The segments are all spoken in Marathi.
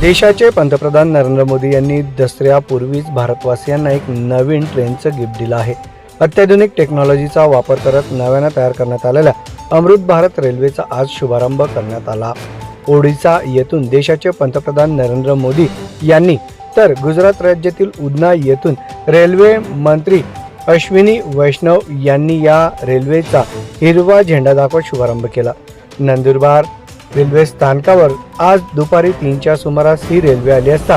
देशाचे पंतप्रधान नरेंद्र मोदी यांनी दसऱ्यापूर्वीच भारतवासियांना एक नवीन ट्रेनचं गिफ्ट दिलं आहे. अत्याधुनिक टेक्नॉलॉजीचा वापर करत नव्यानं तयार करण्यात आलेल्या अमृत भारत रेल्वेचा आज शुभारंभ करण्यात आला. ओडिसा येथून देशाचे पंतप्रधान नरेंद्र मोदी यांनी तर गुजरात राज्यातील उदना येथून रेल्वे मंत्री अश्विनी वैष्णव यांनी या रेल्वेचा हिरवा झेंडा दाखवत शुभारंभ केला. नंदुरबार रेल्वे स्थानकावर आज दुपारी तीनच्या सुमारास ही रेल्वे आली असता.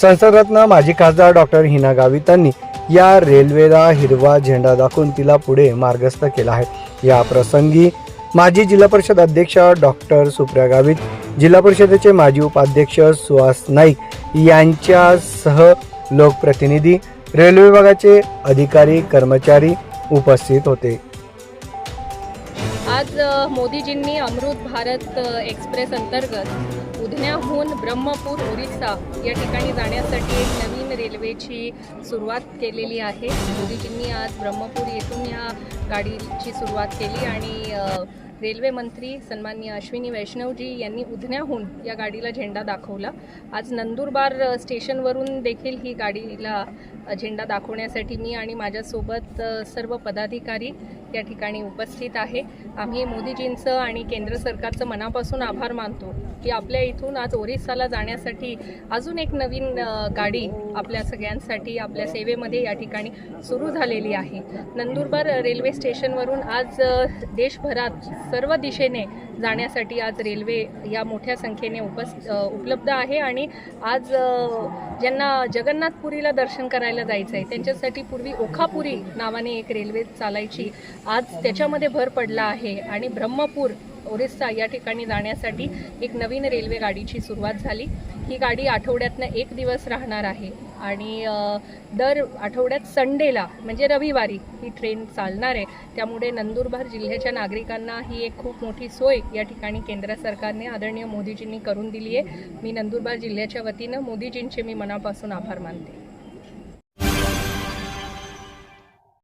संसदरत्न माजी खासदार डॉक्टर हिना गावितांनी या रेल्वेला हिरवा झेंडा दाखवून तिला पुढे मार्गस्थ केला आहे. या प्रसंगी माजी जिल्हा परिषद अध्यक्ष डॉक्टर सुप्रिया गावित जिल्हा परिषदेचे माजी उपाध्यक्ष सुहास नाईक यांच्यासह लोकप्रतिनिधी रेल्वे विभागाचे अधिकारी कर्मचारी उपस्थित होते. आज मोदीजींनी अमृत भारत एक्सप्रेस अंतर्गत उधण्याहून ब्रह्मपूर ओरिसा या ठिकाणी जाण्यासाठी एक नवीन रेल्वेची सुरुवात केलेली आहे. मोदीजींनी आज ब्रह्मपूर येथून या गाडीची सुरुवात केली आणि रेल्वे मंत्री सन्माननीय अश्विनी वैष्णवजी यांनी उधण्याहून या गाडीला झेंडा दाखवला. आज नंदुरबार स्टेशनवरून देखील ही गाडीला झेंडा दाखवण्यासाठी मी आणि माझ्यासोबत सर्व पदाधिकारी या ठिकाणी उपस्थित आहे. आम्ही मोदीजींचं आणि केंद्र सरकारचं मनापासून आभार मानतो की आपल्या इथून आज ओरिसाला जाण्यासाठी अजून एक नवीन गाडी आपल्या सगळ्यांसाठी आपल्या सेवेमध्ये या ठिकाणी सुरू झालेली आहे. नंदुरबार रेल्वे स्टेशनवरून आज देशभरात सर्व दिशेने जाण्यासाठी आज रेल्वे या मोठ्या संख्येने उपस उपलब्ध आहे आणि आज ज्यांना जगन्नाथपुरीला दर्शन करायला जायचं आहे त्यांच्यासाठी पूर्वी ओखापुरी नावाने एक रेल्वे चालायची आज त्याच्यामध्ये भर पडला आहे आणि ब्रह्मपूर ओरिसा या ठिकाणी जाण्यासाठी एक नवीन रेल्वे गाडीची सुरुवात झाली. ही गाडी आठवड्यातनं एक दिवस राहणार आहे आणि दर आठवड्यात संडेला म्हणजे रविवारी ही ट्रेन चालणार आहे. त्यामुळे नंदुरबार जिल्ह्याच्या नागरिकांना ही एक खूप मोठी सोय या ठिकाणी केंद्र सरकारने आदरणीय मोदीजींनी करून दिली आहे. मी नंदुरबार जिल्ह्याच्या वतीनं मोदीजींचे मी मनापासून आभार मानते.